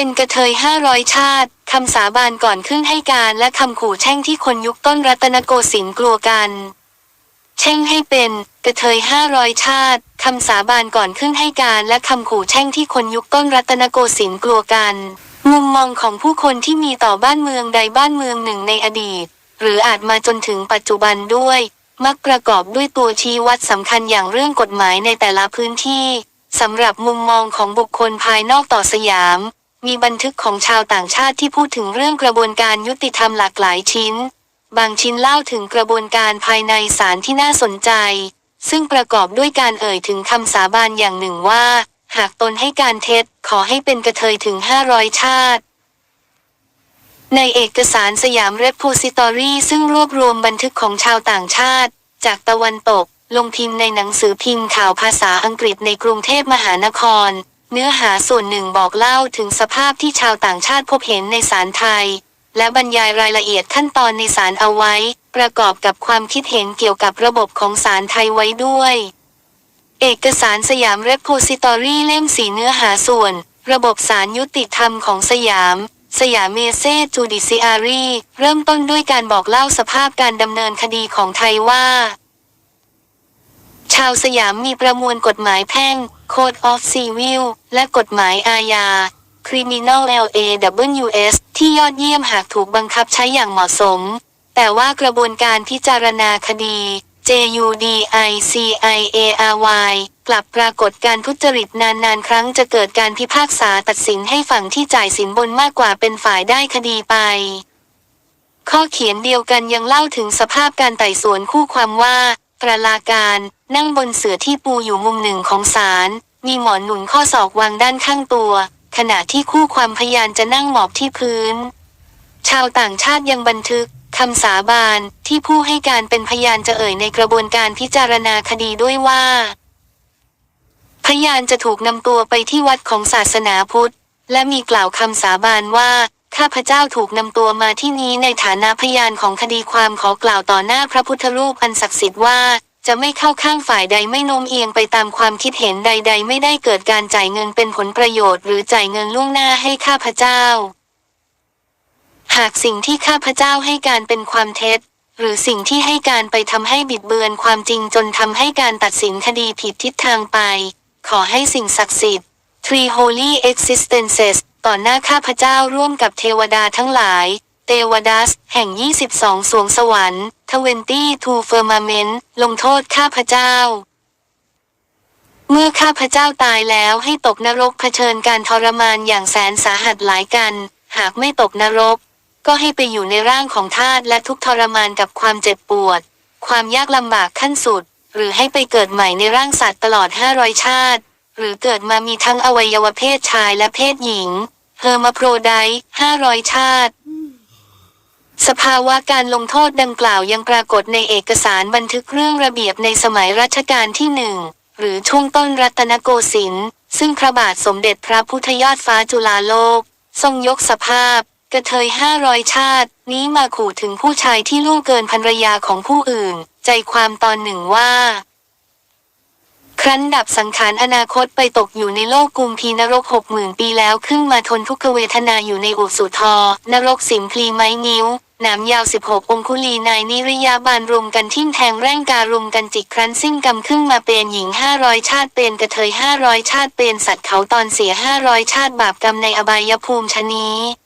เป็นกระเทยห้าร้อยชาติ คำสาบานก่อนขึ้นให้การและคำขู่แช่งที่คนยุคต้นรัตนโกสินทร์กลัวกัน แช่งให้เป็นกระเทยห้าร้อยชาติ คำสาบานก่อนขึ้นให้การและคำขู่แช่งที่คนยุคต้นรัตนโกสินทร์กลัวกัน มุมมองของผู้คนที่มีต่อบ้านเมืองใดบ้านเมืองหนึ่งในอดีต หรืออาจมาจนถึงปัจจุบันด้วย มักประกอบด้วยตัวชี้วัดสำคัญอย่างเรื่องกฎหมายในแต่ละพื้นที่สำหรับมุมมองของบุคคลภายนอกต่อสยาม มีบันทึกของชาวต่างชาติที่พูดถึงเรื่องกระบวนการยุติธรรมหลากหลายชิ้น บางชิ้นเล่าถึงกระบวนการภายในศาลที่น่าสนใจ ซึ่งประกอบด้วยการเอ่ยถึงคำสาบานอย่างหนึ่งว่า หากตนให้การเท็จขอให้เป็นกระเทยถึง 500 ชาติ ในเอกสารสยามเรปโพซิตอรี่ซึ่งรวบรวมบันทึกของชาวต่างชาติ จากตะวันตก ลงพิมพ์ในหนังสือพิมพ์ข่าวภาษาอังกฤษในกรุงเทพมหานคร เนื้อหาส่วนหนึ่งบอกเล่าถึงสภาพที่ชาวต่างชาติพบเห็นในศาลไทย และบรรยายรายละเอียดขั้นตอนในศาลเอาไว้ ประกอบกับความคิดเห็นเกี่ยวกับระบบของศาลไทยไว้ด้วย เอกสารสยามเรปโพซิตอรี่เล่มสีเนื้อหาส่วน ระบบศาลยุติธรรมของสยาม สยามเมเซจูดิซิอารีเริ่มต้นด้วยการบอกเล่าสภาพการดำเนินคดีของไทยว่า ชาวสยามมีประมวลกฎหมายแพ่ง Code of Civil และกฎหมายอาญา Criminal LAWS ที่ยอดเยี่ยมหากถูกบังคับใช้อย่างเหมาะสม แต่ว่ากระบวนการพิจารณาคดี JUDICIARY กลับปรากฏการทุจริตนานๆ ครั้งจะเกิดการพิพากษาตัดสินให้ฝั่งที่จ่ายสินบนมากกว่าเป็นฝ่ายได้คดีไป ข้อเขียนเดียวกันยังเล่าถึงสภาพการไต่สวนคู่ความว่า ประลาการ นั่งบนเสือที่ปูอยู่มุมหนึ่งของศาล มีหมอนหนุนข้อศอกวางด้านข้างตัว ขณะที่คู่ความพยานจะนั่งหมอบที่พื้น ชาวต่างชาติยังบันทึกคำสาบานที่ผู้ให้การเป็นพยานจะเอ่ยในกระบวนการพิจารณาคดีด้วยว่า พยานจะถูกนำตัวไปที่วัดของศาสนาพุทธ และมีกล่าวคำสาบานว่า ข้าพเจ้าถูกนำตัวมาที่นี้ในฐานะพยานของคดีความขอกล่าวต่อหน้าพระพุทธรูปอันศักดิ์สิทธิ์ว่า จะไม่เข้าข้างฝ่ายใดไม่โน้มเอียงไปตามความคิดเห็นใด ๆ ไม่ได้เกิดการจ่ายเงินเป็นผลประโยชน์หรือจ่ายเงินล่วงหน้าให้ข้าพเจ้า หากสิ่งที่ข้าพเจ้าให้การเป็นความเท็จหรือสิ่งที่ให้การไปทำให้บิดเบือนความจริงจนทำให้การตัดสินคดีผิดทิศทางไป ขอให้สิ่งศักดิ์สิทธิ์ Three Holy Existences ต่อหน้าข้าพเจ้าร่วมกับเทวดาทั้งหลาย เทวดัส แห่ง 22 สวงสวรรค์22 Firmament ลงโทษข้าพเจ้า เมื่อข้าพเจ้าตายแล้วให้ตกนรกเผชิญการทรมานอย่างแสนสาหัสหลายกัน หากไม่ตกนรก ก็ให้ไปอยู่ในร่างของทาสและทุกทรมานกับความเจ็บปวด ความยากลำบากขั้นสุด หรือให้ไปเกิดใหม่ในร่างสัตว์ตลอด 500 ชาติ หรือเกิดมามีทั้งอวัยวะเพศชายและเพศหญิงเฮอร์มาโพรได500ชาติ สภาวะการลงโทษดังกล่าวยังปรากฏในเอกสารบันทึกเรื่องระเบียบในสมัยรัชกาลที่หนึ่งหรือช่วงต้นรัตนโกสินทร์ซึ่งพระบาทสมเด็จพระพุทธยอดฟ้าจุฬาโลก ทรงยกสภาพ กระเทยห้าร้อยชาติ นี้มาขู่ถึงผู้ชายที่ล่วงเกินภรรยาของผู้อื่น ใจความตอนหนึ่งว่า รั้นดับสังขารอนาคตไปตกอยู่ในโลกกุมพีนรกหกหมื่นปีแล้วขึ้นมาทนทุกขเวทนาอยู่ในอุสุทอนรกสิมพลีไม้นิ้วหนามยาวสิบหกองคุลีนายนิริยาบานรุมกันทิ่มแทงแร่งการุมกันจิกครั้นสิ้นกรรมขึ้นมาเป็นหญิงห้าร้อยชาติเป็นกระเทยห้าร้อยชาติเป็นสัตว์เขาตอนเสียห้าร้อยชาติบาปกรรมในอบายภูมิชะนี้